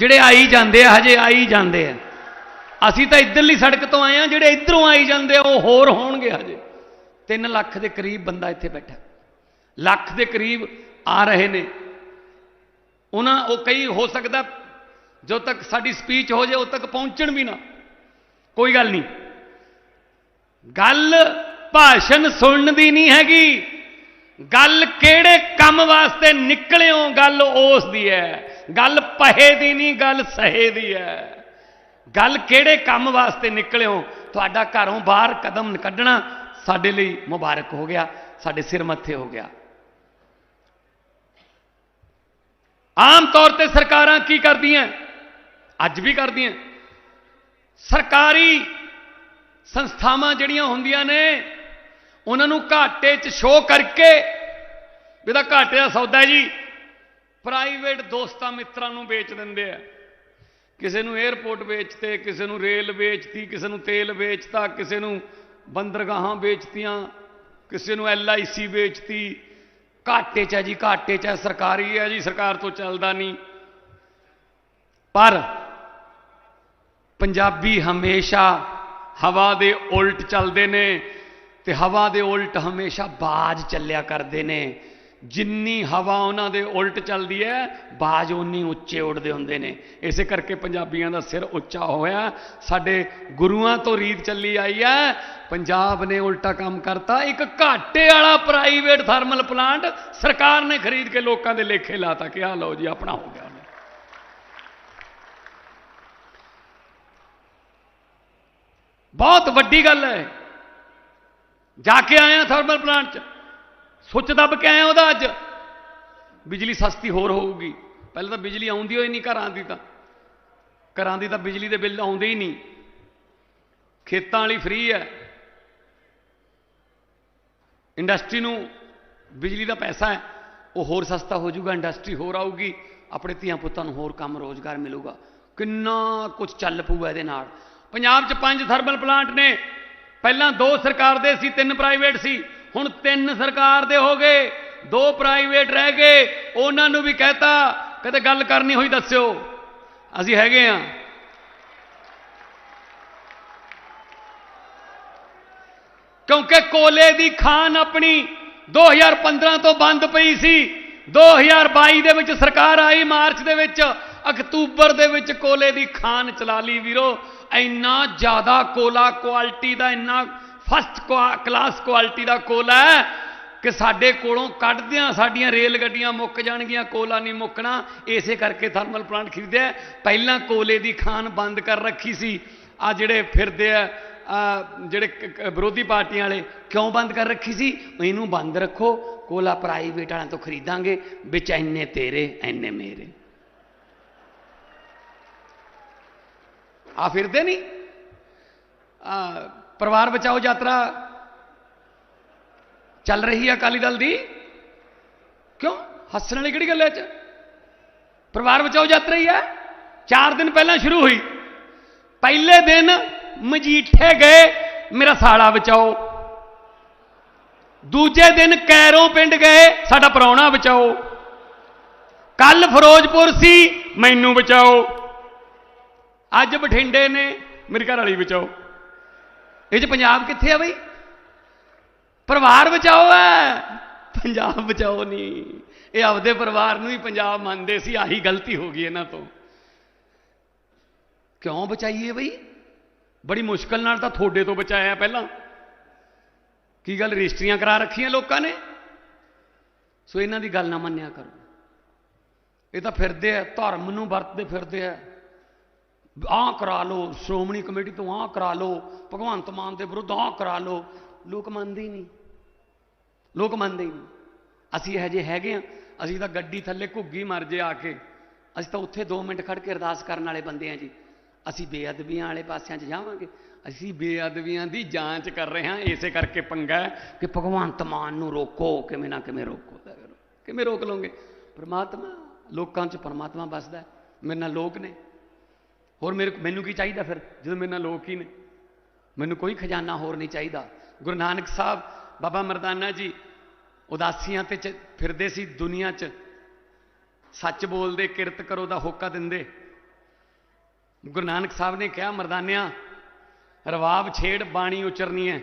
ਜਿਹੜੇ ਆਈ ਜਾਂਦੇ ਆ, ਹਜੇ ਆਈ ਜਾਂਦੇ ਆ। ਅਸੀਂ ਤਾਂ ਇੱਧਰਲੀ ਸੜਕ ਤੋਂ ਆਏ ਆ, ਜਿਹੜੇ ਇੱਧਰੋਂ ਆਈ ਜਾਂਦੇ ਆ, ਉਹ ਹੋਰ ਹੋਣਗੇ ਹਜੇ। 3 ਲੱਖ ਦੇ ਕਰੀਬ ਬੰਦਾ ਇੱਥੇ ਬੈਠਾ। ਲੱਖ ਦੇ ਕਰੀਬ ਆ ਰਹੇ ਨੇ। ਉਹਨਾਂ, ਉਹ ਕਈ ਹੋ ਸਕਦਾ, ਜੋ ਤੱਕ ਸਾਡੀ ਸਪੀਚ ਹੋ ਜਾਏ ਉਦੋਂ ਤੱਕ ਪਹੁੰਚਣ ਵੀ ਨਾ। ਕੋਈ ਗੱਲ ਨਹੀਂ। ਗੱਲ ਭਾਸ਼ਣ ਸੁਣਨ ਦੀ ਨਹੀਂ ਹੈਗੀ। ਗੱਲ ਕਿਹੜੇ ਕੰਮ ਵਾਸਤੇ ਨਿਕਲਿਓ, ਗੱਲ ਉਸ ਦੀ ਹੈ। ਗੱਲ ਪਹੇ ਦੀ ਨਹੀਂ, ਗੱਲ ਸਹੇ ਦੀ ਹੈ ਗੱਲ ਕਿਹੜੇ ਕੰਮ ਵਾਸਤੇ ਨਿਕਲਿਓ ਤੁਹਾਡਾ ਘਰੋਂ ਬਾਹਰ ਕਦਮ ਕੱਢਣਾ ਸਾਡੇ ਲਈ ਮੁਬਾਰਕ ਹੋ ਗਿਆ, ਸਾਡੇ ਸਿਰ ਮੱਥੇ ਹੋ ਗਿਆ। ਆਮ ਤੌਰ ਤੇ ਸਰਕਾਰਾਂ ਕੀ ਕਰਦੀਆਂ? ਅੱਜ ਵੀ ਕਰਦੀਆਂ। ਸਰਕਾਰੀ ਸੰਸਥਾਵਾਂ ਜਿਹੜੀਆਂ ਹੁੰਦੀਆਂ ਨੇ, ਉਹਨਾਂ ਨੂੰ ਘਾਟੇ 'ਚ ਸ਼ੋਅ ਕਰਕੇ ਇਹਦਾ ਘਾਟੇ ਦਾ ਸੌਦਾ ਜੀ। ਪ੍ਰਾਈਵੇਟ ਦੋਸਤਾਂ ਮਿੱਤਰਾਂ ਨੂੰ ਵੇਚ ਦਿੰਦੇ ਆ। ਕਿਸੇ ਨੂੰ 에ਅਰਪੋਰਟ ਵੇਚਤੇ, ਕਿਸੇ ਨੂੰ ਰੇਲ ਵੇਚਤੀ, ਕਿਸੇ ਨੂੰ ਤੇਲ ਵੇਚਤਾ, ਕਿਸੇ ਨੂੰ ਬੰਦਰਗਾਹਾਂ ਵੇਚਤੀਆਂ, ਕਿਸੇ ਨੂੰ ਐਲਆਈਸੀ ਵੇਚਤੀ। ਘਾਟੇ 'ਚ ਹੈ ਜੀ, ਘਾਟੇ 'ਚ ਹੈ, ਸਰਕਾਰੀ ਹੈ ਜੀ, ਸਰਕਾਰ ਤੋਂ ਚੱਲਦਾ ਨਹੀਂ। ਪਰ ਪੰਜਾਬੀ ਹਮੇਸ਼ਾ ਹਵਾ ਦੇ ਉਲਟ ਚੱਲਦੇ ਨੇ ਤੇ ਹਵਾ ਦੇ ਉਲਟ ਹਮੇਸ਼ਾ ਬਾਜ ਚੱਲਿਆ ਕਰਦੇ ਨੇ। ਜਿੰਨੀ ਹਵਾ ਉਹਨਾਂ ਦੇ ਉਲਟ ਚੱਲਦੀ ਹੈ, ਬਾਜ ਉਨੀ ਉੱਚੇ ਉੱਡਦੇ ਹੁੰਦੇ ਨੇ। ਇਸੇ ਕਰਕੇ ਪੰਜਾਬੀਆਂ ਦਾ ਸਿਰ ਉੱਚਾ ਹੋਇਆ। ਸਾਡੇ ਗੁਰੂਆਂ ਤੋਂ ਰੀਤ ਚੱਲੀ ਆਈ ਹੈ। ਪੰਜਾਬ ਨੇ ਉਲਟਾ ਕੰਮ ਕਰਤਾ। ਇੱਕ ਘਾਟੇ ਵਾਲਾ ਪ੍ਰਾਈਵੇਟ ਥਰਮਲ ਪਲਾਂਟ ਸਰਕਾਰ ਨੇ ਖਰੀਦ ਕੇ ਲੋਕਾਂ ਦੇ ਲੇਖੇ ਲਾਤਾ ਕਿ ਆ ਲਓ ਜੀ, ਆਪਣਾ ਹੋ ਗਿਆ। ਬਹੁਤ ਵੱਡੀ ਗੱਲ ਹੈ। ਜਾ ਕੇ ਆਇਆ ਥਰਮਲ ਪਲਾਂਟ 'ਚ। ਸੁੱਚ ਦੱਬ ਕੇ ਆਇਆ ਉਹਦਾ ਅੱਜ? ਬਿਜਲੀ ਸਸਤੀ ਹੋਰ ਹੋਊਗੀ। ਪਹਿਲਾਂ ਤਾਂ ਬਿਜਲੀ ਆਉਂਦੀ ਹੋਈ ਨਹੀਂ ਘਰਾਂ ਦੀ ਤਾਂ। ਘਰਾਂ ਦੀ ਤਾਂ ਬਿਜਲੀ ਦੇ ਬਿੱਲ ਆਉਂਦੇ ਹੀ ਨਹੀਂ। ਖੇਤਾਂ ਵਾਲੀ ਫ੍ਰੀ ਹੈ। ਇੰਡਸਟਰੀ ਨੂੰ ਬਿਜਲੀ ਦਾ ਪੈਸਾ ਹੈ। ਉਹ ਹੋਰ ਸਸਤਾ ਹੋ ਜਾਊਗਾ, ਇੰਡਸਟਰੀ ਹੋਰ ਆਊਗੀ। ਆਪਣੇ ਧੀਆਂ ਪੁੱਤਾਂ ਨੂੰ ਹੋਰ ਕੰਮ, ਰੋਜ਼ਗਾਰ ਮਿਲੂਗਾ। ਕਿੰਨਾ ਕੁਝ ਚੱਲ ਪਊਗਾ ਇਹਦੇ ਨਾਲ। ਪੰਜਾਬ 'ਚ ਪੰਜ ਥਰਮਲ ਪਲਾਂਟ ਨੇ। ਪਹਿਲਾਂ ਦੋ ਸਰਕਾਰ ਦੇ ਸੀ, ਤਿੰਨ ਪ੍ਰਾਈਵੇਟ ਸੀ। ਹੁਣ ਤਿੰਨ ਸਰਕਾਰ ਦੇ ਹੋ ਗਏ, ਦੋ ਪ੍ਰਾਈਵੇਟ ਰਹਿ ਗਏ, ਉਹਨਾਂ ਨੂੰ ਵੀ ਕਹਤਾ, ਕਦੇ ਗੱਲ ਕਰਨੀ ਹੋਈ ਦੱਸਿਓ। ਅਸੀਂ ਹੈਗੇ ਆ ਕਿਉਂਕਿ ਕੋਲੇ ਦੀ ਖਾਨ ਆਪਣੀ 2015 ਤੋਂ ਬੰਦ ਪਈ ਸੀ 2022 ਦੇ ਵਿੱਚ ਸਰਕਾਰ ਆਈ ਮਾਰਚ ਦੇ ਵਿੱਚ, ਅਕਤੂਬਰ ਦੇ ਵਿੱਚ ਕੋਲੇ ਦੀ ਖਾਨ ਚਲਾ ਲਈ ਵੀਰੋ, ਇੰਨਾ ਜ਼ਿਆਦਾ ਕੋਲਾ ਕੁਆਲਿਟੀ ਦਾ ਇੰਨਾ ਫਸਟ ਕਲਾਸ ਕੁਆਲਿਟੀ ਦਾ ਕੋਲਾ ਹੈ ਕਿ ਸਾਡੇ ਕੋਲੋਂ ਕੱਢਦਿਆਂ ਸਾਡੀਆਂ ਰੇਲ ਗੱਡੀਆਂ ਮੁੱਕ ਜਾਣਗੀਆਂ, ਕੋਲਾ ਨਹੀਂ ਮੁੱਕਣਾ। ਇਸੇ ਕਰਕੇ ਥਰਮਲ ਪਲਾਂਟ ਖਰੀਦਿਆ। ਪਹਿਲਾਂ ਕੋਲੇ ਦੀ ਖਾਨ ਬੰਦ ਕਰ ਰੱਖੀ ਸੀ। ਆ ਜਿਹੜੇ ਫਿਰਦੇ ਆ ਜਿਹੜੇ ਵਿਰੋਧੀ ਪਾਰਟੀਆਂ ਵਾਲੇ ਕਿਉਂ ਬੰਦ ਕਰ ਰੱਖੀ ਸੀ? ਇਹਨੂੰ ਬੰਦ ਰੱਖੋ। ਕੋਲਾ ਪ੍ਰਾਈਵੇਟ ਵਾਲਿਆਂ ਤੋਂ ਖਰੀਦਾਂਗੇ। ਵਿੱਚ ਇੰਨੇ ਤੇਰੇ, ਇੰਨੇ ਮੇਰੇ। ਆ ਫਿਰਦੇ ਨਹੀਂ। ਆ ਪਰਿਵਾਰ ਬਚਾਓ ਯਾਤਰਾ ਚੱਲ ਰਹੀ ਹੈ ਅਕਾਲੀ ਦਲ ਦੀ? ਕਿਉਂ? ਹੱਸਣ ਵਾਲੀ ਕਿਹੜੀ ਗੱਲ ਹੈ ਚ? ਪਰਿਵਾਰ ਬਚਾਓ ਯਾਤਰਾ ਹੀ ਹੈ। 4 ਦਿਨ ਪਹਿਲਾਂ ਸ਼ੁਰੂ ਹੋਈ। ਪਹਿਲੇ ਦਿਨ ਮਜੀਠੇ ਗਏ, ਮੇਰਾ ਸਾਲਾ ਬਚਾਓ। ਦੂਜੇ ਦਿਨ ਕੈਰੋਂ ਪਿੰਡ ਗਏ, ਸਾਡਾ ਪਰੌਣਾ ਬਚਾਓ। ਕੱਲ ਫਿਰੋਜ਼ਪੁਰ ਸੀ, ਮੈਨੂੰ ਬਚਾਓ। ਅੱਜ ਬਠਿੰਡੇ ਨੇ ਮੇਰੇ ਘਰ ਵਾਲੀ ਬਚਾਓ। ਇਹ ਚ ਪੰਜਾਬ ਕਿੱਥੇ ਆ ਬਈ? ਪਰਿਵਾਰ ਬਚਾਓ ਹੈ ਪੰਜਾਬ ਬਚਾਓ ਨਹੀਂ ਇਹ ਆਪਦੇ ਪਰਿਵਾਰ ਨੂੰ ਹੀ ਪੰਜਾਬ ਮੰਨਦੇ ਸੀ, ਆਹੀ ਗਲਤੀ ਹੋ ਗਈ ਇਹਨਾਂ ਤੋਂ। ਕਿਉਂ ਬਚਾਈਏ ਬਈ? ਬੜੀ ਮੁਸ਼ਕਲ ਨਾਲ ਤਾਂ ਥੋੜੇ ਤੋਂ ਬਚਾਇਆ ਪਹਿਲਾਂ। ਕੀ ਗੱਲ ਰਜਿਸਟਰੀਆਂ ਕਰਾ ਰੱਖੀਆਂ ਲੋਕਾਂ ਨੇ? ਸੋ ਇਹਨਾਂ ਦੀ ਗੱਲ ਨਾ ਮੰਨਿਆ ਕਰੋ। ਇਹ ਤਾਂ ਫਿਰਦੇ ਆ, ਧਰਮ ਨੂੰ ਵਰਤਦੇ ਫਿਰਦੇ ਆ। ਆਹ ਕਰਾ ਲਓ ਸ਼੍ਰੋਮਣੀ ਕਮੇਟੀ ਤੋਂ ਆਹ ਕਰਾ ਲਓ ਭਗਵੰਤ ਮਾਨ ਦੇ ਵਿਰੁੱਧ ਆਹ ਕਰਾ ਲਓ ਲੋਕ ਮੰਨਦੇ ਹੀ ਨਹੀਂ। ਲੋਕ ਮੰਨਦੇ ਹੀ ਨਹੀਂ। ਅਸੀਂ ਇਹ ਜੇ ਹੈਗੇ ਆ ਅਸੀਂ ਤਾਂ ਗੱਡੀ ਥੱਲੇ ਘੁੱਗੀ ਮਰ ਜੇ ਆ ਕੇ। ਅਸੀਂ ਤਾਂ ਉੱਥੇ 2 ਮਿੰਟ ਖੜ ਕੇ ਅਰਦਾਸ ਕਰਨ ਵਾਲੇ ਬੰਦੇ ਆ ਜੀ। ਅਸੀਂ ਬੇਅਦਬੀਆਂ ਵਾਲੇ ਪਾਸਿਆਂ 'ਚ ਜਾਵਾਂਗੇ। ਅਸੀਂ ਬੇਅਦਬੀਆਂ ਦੀ ਜਾਂਚ ਕਰ ਰਹੇ ਹਾਂ, ਇਸੇ ਕਰਕੇ ਪੰਗਾ ਕਿ ਭਗਵੰਤ ਮਾਨ ਨੂੰ ਰੋਕੋ, ਕਿਵੇਂ ਨਾ ਕਿਵੇਂ ਰੋਕੋ। ਕਿਵੇਂ ਰੋਕ ਲਓਗੇ? ਪਰਮਾਤਮਾ, ਲੋਕਾਂ 'ਚ ਪਰਮਾਤਮਾ ਵੱਸਦਾ ਮੇਰੇ ਨਾਲ ਲੋਕ ਨੇ। ਹੋਰ ਮੇਰੇ ਮੈਨੂੰ ਕੀ ਚਾਹੀਦਾ ਫਿਰ? ਜਦੋਂ ਮੇਰੇ ਨਾਲ ਲੋਕ ਹੀ ਨੇ। ਮੈਨੂੰ ਕੋਈ ਖਜ਼ਾਨਾ ਹੋਰ ਨਹੀਂ ਚਾਹੀਦਾ। ਗੁਰੂ ਨਾਨਕ ਸਾਹਿਬ, ਬਾਬਾ ਮਰਦਾਨਾ ਜੀ ਉਦਾਸੀਆਂ ਤੇ ਫਿਰਦੇ ਸੀ ਦੁਨੀਆ 'ਚ। ਸੱਚ ਬੋਲਦੇ, ਕਿਰਤ ਕਰੋ ਦਾ ਹੋਕਾ ਦਿੰਦੇ। ਗੁਰੂ ਨਾਨਕ ਸਾਹਿਬ ਨੇ ਕਿਹਾ, ਮਰਦਾਨਿਆਂ, ਰਵਾਬ ਛੇੜ ਬਾਣੀ ਉਚਰਨੀ ਹੈ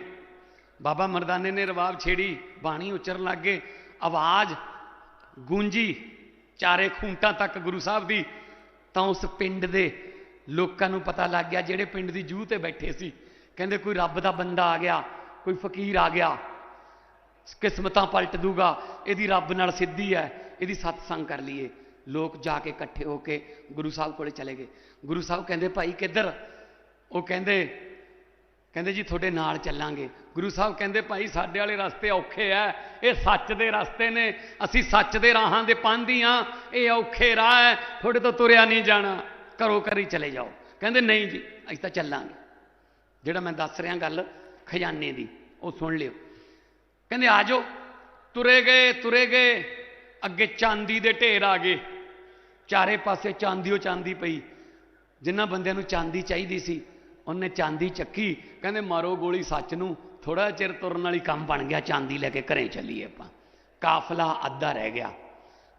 ਬਾਬਾ ਮਰਦਾਨੇ ਨੇ ਰਵਾਬ ਛੇੜੀ, ਬਾਣੀ ਉਚਰਨ ਲੱਗੇ ਆਵਾਜ਼ ਗੂੰਜੀ, ਚਾਰੇ ਖੂੰਟਾਂ ਤੱਕ ਗੁਰੂ ਸਾਹਿਬ ਦੀ, ਤਾਂ ਉਸ ਪਿੰਡ ਦੇ ਲੋਕਾਂ ਨੂੰ ਪਤਾ ਲੱਗ ਗਿਆ ਜਿਹੜੇ ਪਿੰਡ ਦੀ ਜੂਹ ਤੇ ਬੈਠੇ ਸੀ। ਕਹਿੰਦੇ ਕੋਈ ਰੱਬ ਦਾ ਬੰਦਾ ਆ ਗਿਆ, ਕੋਈ ਫਕੀਰ ਆ ਗਿਆ, ਕਿਸਮਤਾਂ ਪਲਟ ਦੂਗਾ, ਇਹਦੀ ਰੱਬ ਨਾਲ ਸਿੱਧੀ ਹੈ, ਇਹਦੀ ਸਤਸੰਗ ਕਰ ਲਈਏ। ਲੋਕ ਜਾ ਕੇ ਇਕੱਠੇ ਹੋ ਕੇ ਗੁਰੂ ਸਾਹਿਬ ਕੋਲੇ ਚਲੇ ਗਏ। ਗੁਰੂ ਸਾਹਿਬ ਕਹਿੰਦੇ, ਭਾਈ ਕਿੱਧਰ? ਉਹ ਕਹਿੰਦੇ ਕਹਿੰਦੇ ਜੀ ਤੁਹਾਡੇ ਨਾਲ ਚੱਲਾਂਗੇ। ਗੁਰੂ ਸਾਹਿਬ ਕਹਿੰਦੇ, ਭਾਈ ਸਾਡੇ ਵਾਲੇ ਰਸਤੇ ਔਖੇ ਐ, ਇਹ ਸੱਚ ਦੇ ਰਸਤੇ ਨੇ, ਅਸੀਂ ਸੱਚ ਦੇ ਰਾਹਾਂ ਦੇ ਪਾਂਦੀ ਆ, ਇਹ ਔਖੇ ਰਾਹ ਐ, ਤੁਹਾਡੇ ਤੋਂ ਤੁਰਿਆ ਨਹੀਂ ਜਾਣਾ। ਘਰੋ ਘਰੀ ਚਲੇ ਜਾਓ। ਕਹਿੰਦੇ, ਨਹੀਂ ਜੀ, ਅਸੀਂ ਤਾਂ ਚੱਲਾਂਗੇ। ਜਿਹੜਾ ਮੈਂ ਦੱਸ ਰਿਹਾ ਗੱਲ ਖਜ਼ਾਨੇ ਦੀ, ਉਹ ਸੁਣ ਲਿਓ। ਕਹਿੰਦੇ, ਆ ਜਾਓ। ਤੁਰੇ ਗਏ ਤੁਰੇ ਗਏ। ਅੱਗੇ ਚਾਂਦੀ ਦੇ ਢੇਰ ਆ ਗਏ। ਚਾਰੇ ਪਾਸੇ ਚਾਂਦੀ ਉਹ ਚਾਂਦੀ ਪਈ। ਜਿਨ੍ਹਾਂ ਬੰਦਿਆਂ ਨੂੰ ਚਾਂਦੀ ਚਾਹੀਦੀ ਸੀ, ਉਹਨੇ ਚਾਂਦੀ ਚੱਕੀ। ਕਹਿੰਦੇ, ਮਾਰੋ ਗੋਲੀ ਸੱਚ ਨੂੰ ਥੋੜਾ ਚਿਰ ਤੁਰਨ ਵਾਲੀ ਕੰਮ ਬਣ ਗਿਆ, ਚਾਂਦੀ ਲੈ ਕੇ ਘਰੇ ਚੱਲੀਏ ਆਪਾਂ। ਕਾਫਲਾ ਅੱਧਾ ਰਹਿ ਗਿਆ।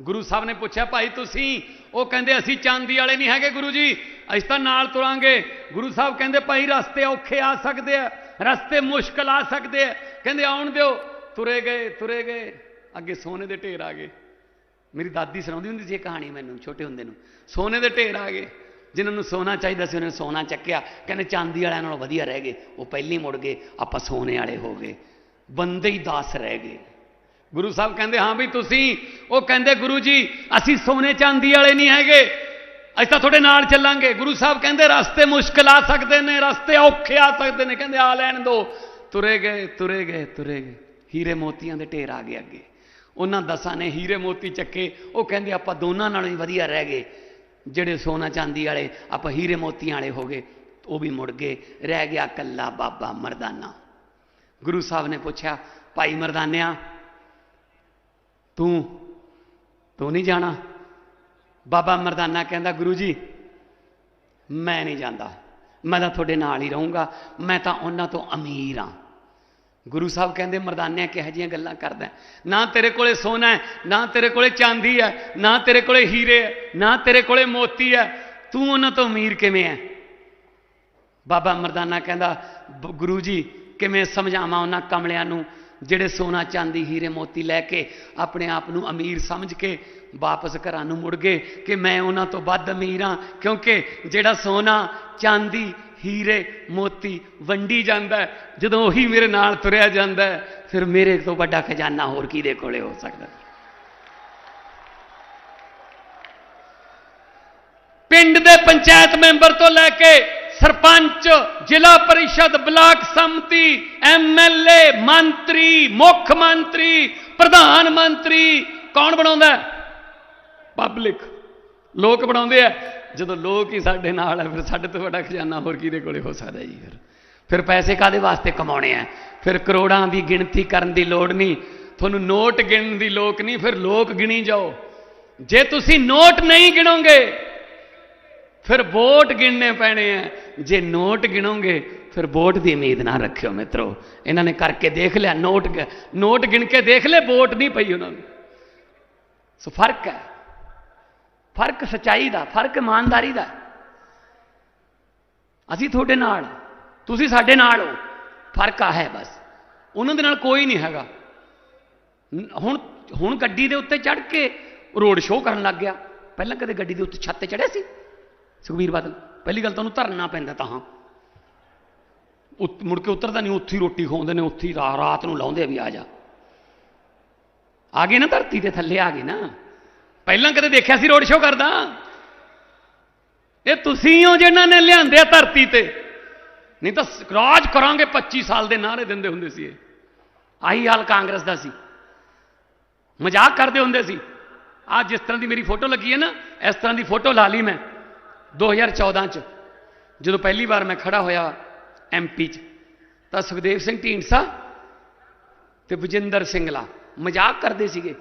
ਗੁਰੂ ਸਾਹਿਬ ਨੇ ਪੁੱਛਿਆ, ਭਾਈ ਤੁਸੀਂ? ਉਹ ਕਹਿੰਦੇ, ਅਸੀਂ ਚਾਂਦੀ ਵਾਲੇ ਨਹੀਂ ਹੈਗੇ ਗੁਰੂ ਜੀ, ਅਸੀਂ ਤਾਂ ਨਾਲ ਤੁਰਾਂਗੇ। ਗੁਰੂ ਸਾਹਿਬ ਕਹਿੰਦੇ, ਭਾਈ ਰਸਤੇ ਔਖੇ ਆ ਸਕਦੇ ਆ, ਰਸਤੇ ਮੁਸ਼ਕਲ ਆ ਸਕਦੇ ਆ। ਕਹਿੰਦੇ, ਆਉਣ ਦਿਓ। ਤੁਰੇ ਗਏ ਤੁਰੇ ਗਏ, ਅੱਗੇ ਸੋਨੇ ਦੇ ਢੇਰ ਆ ਗਏ। ਮੇਰੀ ਦਾਦੀ ਸੁਣਾਉਂਦੀ ਹੁੰਦੀ ਸੀ ਇਹ ਕਹਾਣੀ ਮੈਨੂੰ, ਛੋਟੇ ਹੁੰਦੇ ਨੂੰ। ਸੋਨੇ ਦੇ ਢੇਰ ਆ ਗਏ, ਜਿਨ੍ਹਾਂ ਨੂੰ ਸੋਨਾ ਚਾਹੀਦਾ ਸੀ, ਉਹਨਾਂ ਨੇ ਸੋਨਾ ਚੱਕਿਆ। ਕਹਿੰਦੇ, ਚਾਂਦੀ ਵਾਲਿਆਂ ਨਾਲੋਂ ਵਧੀਆ ਰਹਿ ਗਏ, ਉਹ ਪਹਿਲੀ ਮੁੜ ਗਏ, ਆਪਾਂ ਸੋਨੇ ਵਾਲੇ ਹੋ ਗਏ। ਬੰਦੇ ਹੀ ਦਾਸ ਰਹਿ ਗਏ। ਗੁਰੂ ਸਾਹਿਬ ਕਹਿੰਦੇ, ਹਾਂ ਵੀ ਤੁਸੀਂ। ਉਹ ਕਹਿੰਦੇ, ਗੁਰੂ ਜੀ, ਅਸੀਂ ਸੋਨੇ ਚਾਂਦੀ ਵਾਲੇ ਨਹੀਂ ਹੈਗੇ। ਅਸੀਂ ਤਾਂ ਤੁਹਾਡੇ ਨਾਲ ਚੱਲਾਂਗੇ। ਗੁਰੂ ਸਾਹਿਬ ਕਹਿੰਦੇ, ਰਸਤੇ ਮੁਸ਼ਕਲ ਆ ਸਕਦੇ ਨੇ, ਰਸਤੇ ਔਖੇ ਆ ਸਕਦੇ ਨੇ। ਕਹਿੰਦੇ, ਆ ਲੈਣ ਦੋ। ਤੁਰੇ ਗਏ ਤੁਰੇ ਗਏ ਤੁਰੇ ਗਏ। ਹੀਰੇ ਮੋਤੀਆਂ ਦੇ ਢੇਰ ਆ ਗਏ ਅੱਗੇ। ਉਹਨਾਂ ਦਸਾਂ ਨੇ ਹੀਰੇ ਮੋਤੀ ਚੱਕੇ। ਉਹ ਕਹਿੰਦੇ, ਆਪਾਂ ਦੋਨਾਂ ਨਾਲੋਂ ਹੀ ਵਧੀਆ ਰਹਿ ਗਏ। ਜਿਹੜੇ ਸੋਨਾ ਚਾਂਦੀ ਵਾਲੇ, ਆਪਾਂ ਹੀਰੇ ਮੋਤੀਆਂ ਵਾਲੇ ਹੋ ਗਏ। ਉਹ ਵੀ ਮੁੜ ਗਏ। ਰਹਿ ਗਿਆ ਕੱਲਾ ਬਾਬਾ ਮਰਦਾਨਾ। ਗੁਰੂ ਸਾਹਿਬ ਨੇ ਪੁੱਛਿਆ, ਭਾਈ ਮਰਦਾਨਿਆ ਤੂੰ ਤੂੰ ਨਹੀਂ ਜਾਣਾ। ਬਾਬਾ ਮਰਦਾਨਾ ਕਹਿੰਦਾ, ਗੁਰੂ ਜੀ, ਮੈਂ ਨਹੀਂ ਜਾਂਦਾ। ਮੈਂ ਤਾਂ ਤੁਹਾਡੇ ਨਾਲ ਹੀ ਰਹੂੰਗਾ। ਮੈਂ ਤਾਂ ਉਹਨਾਂ ਤੋਂ ਅਮੀਰ ਹਾਂ। ਗੁਰੂ ਸਾਹਿਬ ਕਹਿੰਦੇ, ਮਰਦਾਨਿਆਂ ਕਿਹੋ ਜਿਹੀਆਂ ਗੱਲਾਂ ਕਰਦਾ ਨਾ ਤੇਰੇ ਕੋਲੇ ਸੋਨਾ ਹੈ, ਨਾ ਤੇਰੇ ਕੋਲੇ ਚਾਂਦੀ ਹੈ, ਨਾ ਤੇਰੇ ਕੋਲੇ ਹੀਰੇ ਹੈ, ਨਾ ਤੇਰੇ ਕੋਲੇ ਮੋਤੀ ਹੈ। ਤੂੰ ਉਹਨਾਂ ਤੋਂ ਅਮੀਰ ਕਿਵੇਂ ਹੈ? ਬਾਬਾ ਮਰਦਾਨਾ ਕਹਿੰਦਾ ਗੁਰੂ ਜੀ, ਕਿਵੇਂ ਸਮਝਾਵਾਂ ਉਹਨਾਂ ਕਮਲਿਆਂ ਨੂੰ? ਜਿਹੜੇ ਸੋਨਾ ਚਾਂਦੀ, ਹੀਰੇ ਮੋਤੀ ਲੈ ਕੇ ਆਪਣੇ ਆਪ ਨੂੰ ਅਮੀਰ ਸਮਝ ਕੇ ਵਾਪਸ ਘਰਾਂ ਨੂੰ ਮੁੜ ਗਏ ਕਿ ਮੈਂ ਉਹਨਾਂ ਤੋਂ ਵੱਧ ਅਮੀਰ ਹਾਂ, ਕਿਉਂਕਿ ਜਿਹੜਾ ਸੋਨਾ, ਚਾਂਦੀ, ਹੀਰੇ, ਮੋਤੀ ਵੰਡੀ ਜਾਂਦਾ ਜਦੋਂ ਉਹੀ ਮੇਰੇ ਨਾਲ ਤੁਰਿਆ ਜਾਂਦਾ ਫਿਰ ਮੇਰੇ ਤੋਂ ਵੱਡਾ ਖਜ਼ਾਨਾ ਹੋਰ ਕਿਹਦੇ ਕੋਲੇ ਹੋ ਸਕਦਾ? ਪਿੰਡ ਦੇ ਪੰਚਾਇਤ ਮੈਂਬਰ ਤੋਂ ਲੈ ਕੇ ਸਰਪੰਚ, ਜ਼ਿਲ੍ਹਾ ਪਰਿਸ਼ਦ ਬਲਾਕ ਸੰਮਤੀ ਐਮਐਲਏ ਮੰਤਰੀ, ਮੁੱਖ ਮੰਤਰੀ, ਪ੍ਰਧਾਨ ਮੰਤਰੀ। ਕੌਣ ਬਣਾਉਂਦਾ ਪਬਲਿਕ। ਲੋਕ ਬਣਾਉਂਦੇ ਆ। ਜਦੋਂ ਲੋਕ ਹੀ ਸਾਡੇ ਨਾਲ ਹੈ ਫਿਰ ਸਾਡੇ ਤੋਂ ਵੱਡਾ ਖਜ਼ਾਨਾ ਹੋਰ ਕਿਹਦੇ ਕੋਲੇ ਹੋ ਸਕਦਾ ਜੀ ਫਿਰ? ਫਿਰ ਪੈਸੇ ਕਾਦੇ ਵਾਸਤੇ ਕਮਾਉਣੇ ਆ? ਫਿਰ ਕਰੋੜਾਂ ਦੀ ਗਿਣਤੀ ਕਰਨ ਦੀ ਲੋੜ ਨਹੀਂ। ਤੁਹਾਨੂੰ ਨੋਟ ਗਿਣਨ ਦੀ ਲੋਕ ਨਹੀਂ, ਫਿਰ ਲੋਕ ਗਿਣੀ ਜਾਓ। ਜੇ ਤੁਸੀਂ ਨੋਟ ਨਹੀਂ ਗਿਣੋਗੇ ਫਿਰ ਵੋਟ ਗਿਣਨੇ ਪੈਣੇ ਆ। ਜੇ ਨੋਟ ਗਿਣੋਗੇ, ਫਿਰ ਵੋਟ ਦੀ ਉਮੀਦ ਨਾ ਰੱਖਿਓ ਮਿੱਤਰੋ। ਇਹਨਾਂ ਨੇ ਕਰਕੇ ਦੇਖ ਲਿਆ, ਨੋਟ ਨੋਟ ਗਿਣ ਕੇ ਦੇਖ ਲੈ ਵੋਟ ਨਹੀਂ ਪਈ ਉਹਨਾਂ ਨੂੰ। ਸੋ ਫ਼ਰਕ ਹੈ। ਫ਼ਰਕ ਸਚਾਈ ਦਾ, ਫ਼ਰਕ ਇਮਾਨਦਾਰੀ ਦਾ। ਅਸੀਂ ਤੁਹਾਡੇ ਨਾਲ ਤੁਸੀਂ ਸਾਡੇ ਨਾਲ ਹੋ। ਫ਼ਰਕ ਆ ਹੈ ਬਸ। ਉਹਨਾਂ ਦੇ ਨਾਲ ਕੋਈ ਨਹੀਂ ਹੈਗਾ। ਹੁਣ ਹੁਣ ਗੱਡੀ ਦੇ ਉੱਤੇ ਚੜ ਕੇ ਰੋਡ ਸ਼ੋਅ ਕਰਨ ਲੱਗ ਗਿਆ। ਪਹਿਲਾਂ ਕਦੇ ਗੱਡੀ ਦੇ ਉੱਤੇ ਛੱਤ ਤੇ ਚੜਿਆ ਸੀ? ਸੁਖਬੀਰ ਬਾਦਲ, ਪਹਿਲੀ ਗੱਲ ਤੁਹਾਨੂੰ ਧਰਨਾ ਪੈਂਦਾ ਤਾਂ ਹਾਂ। ਉੱਤ- ਮੁੜ ਕੇ ਉਤਰਦਾ ਨਹੀਂ, ਉੱਥੇ ਹੀ ਰੋਟੀ ਖਾਉਂਦੇ ਨੇ, ਉੱਥੇ ਹੀ ਰਾਤ ਨੂੰ ਲਾਉਂਦੇ ਵੀ ਆ ਜਾ। ਆ ਗਏ ਨਾ ਧਰਤੀ ਦੇ ਥੱਲੇ, ਆ ਗਏ ਨਾ। ਪਹਿਲਾਂ ਕਦੇ ਦੇਖਿਆ ਸੀ ਰੋਡ ਸ਼ੋਅ ਕਰਦਾ? ਇਹ ਤੁਸੀਂ ਹੋ ਜਿਨ੍ਹਾਂ ਨੇ ਲਿਆਂਦੇ ਧਰਤੀ ਤੇ। ਨਹੀਂ ਤਾਂ ਸ- ਰਾਜ ਕਰਾਂਗੇ 25 ਸਾਲ ਦੇ ਨਾਰੇ ਦਿੰਦੇ ਹੁੰਦੇ ਸੀ ਇਹ। ਆਹੀ ਹਾਲ ਕਾਂਗਰਸ ਦਾ ਸੀ। ਮਜ਼ਾਕ ਕਰਦੇ ਹੁੰਦੇ ਸੀ। ਆ ਜਿਸ ਤਰ੍ਹਾਂ ਦੀ ਮੇਰੀ ਫੋਟੋ ਲੱਗੀ ਹੈ ਨਾ, ਇਸ ਤਰ੍ਹਾਂ ਦੀ ਫੋਟੋ ਲਾ ਲਈ ਮੈਂ। 2014 ਚ ਜਦੋਂ ਪਹਿਲੀ ਵਾਰ ਮੈਂ ਖੜਾ ਹੋਇਆ ਐਮਪੀ ਚ, ਤਾਂ ਸੁਖਦੇਵ ਸਿੰਘ ਢੀਂਡਸਾ ਤੇ ਵਜਿੰਦਰ ਸਿੰਘਲਾ ਮਜ਼ਾਕ ਕਰਦੇ ਸੀਗੇ।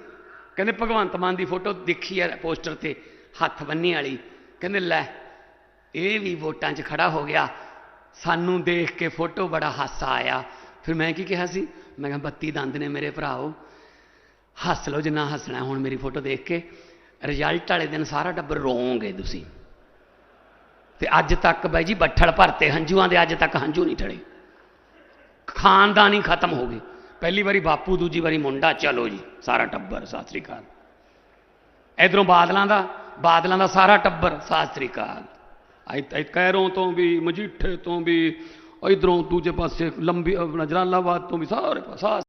ਕਹਿੰਦੇ, ਭਗਵੰਤ ਮਾਨ ਦੀ ਫੋਟੋ ਦੇਖੀ ਹੈ ਪੋਸਟਰ ਤੇ, ਹੱਥ ਬੰਨੀ ਵਾਲੀ। ਕਹਿੰਦੇ, ਲੈ, ਇਹ ਵੀ ਵੋਟਾਂ 'ਚ ਖੜਾ ਹੋ ਗਿਆ। ਸਾਨੂੰ ਦੇਖ ਕੇ ਫੋਟੋ ਬੜਾ ਹਾਸਾ ਆਇਆ। ਫਿਰ ਮੈਂ ਕੀ ਕਿਹਾ ਸੀ? ਮੈਂ ਕਿਹਾ, ਬੱਤੀ ਦੰਦ ਨੇ ਮੇਰੇ ਭਰਾਓ। ਹੱਸ ਲਓ ਜਿੰਨਾ ਹੱਸਣਾ ਹੁਣ ਮੇਰੀ ਫੋਟੋ ਦੇਖ ਕੇ। ਰਿਜ਼ਲਟ ਵਾਲੇ ਦਿਨ ਸਾਰਾ ਟੱਬਰ ਰੋਵੋਗੇ ਤੁਸੀਂ। ਤੇ ਅੱਜ ਤੱਕ ਬਾਈ ਜੀ ਬੱਠਲ ਭਰਤੇ, ਹੰਝੂਆਂ ਦੇ ਅੱਜ ਤੱਕ ਹੰਝੂ ਨਹੀਂ ਠੜੇ। ਖਾਨਦਾਨ ਹੀ ਖਤਮ ਹੋ ਗਏ। ਪਹਿਲੀ ਵਾਰੀ ਬਾਪੂ, ਦੂਜੀ ਵਾਰੀ ਮੁੰਡਾ, ਚਲੋ ਜੀ, ਸਾਰਾ ਟੱਬਰ, ਸਤਿ ਸ੍ਰੀ ਅਕਾਲ। ਇਧਰੋਂ ਬਾਦਲਾਂ ਦਾ ਬਾਦਲਾਂ ਦਾ ਸਾਰਾ ਟੱਬਰ, ਸਤਿ ਸ੍ਰੀ ਅਕਾਲ। ਕੈਰੋਂ ਤੋਂ ਵੀ, ਮਜੀਠੇ ਤੋਂ ਵੀ, ਇਧਰੋਂ ਦੂਜੇ ਪਾਸੇ, ਲੰਬੀ ਨਜਰਾਲਾਬਾਦ ਤੋਂ ਵੀ ਸਾਰੇ ਪਾਸੇ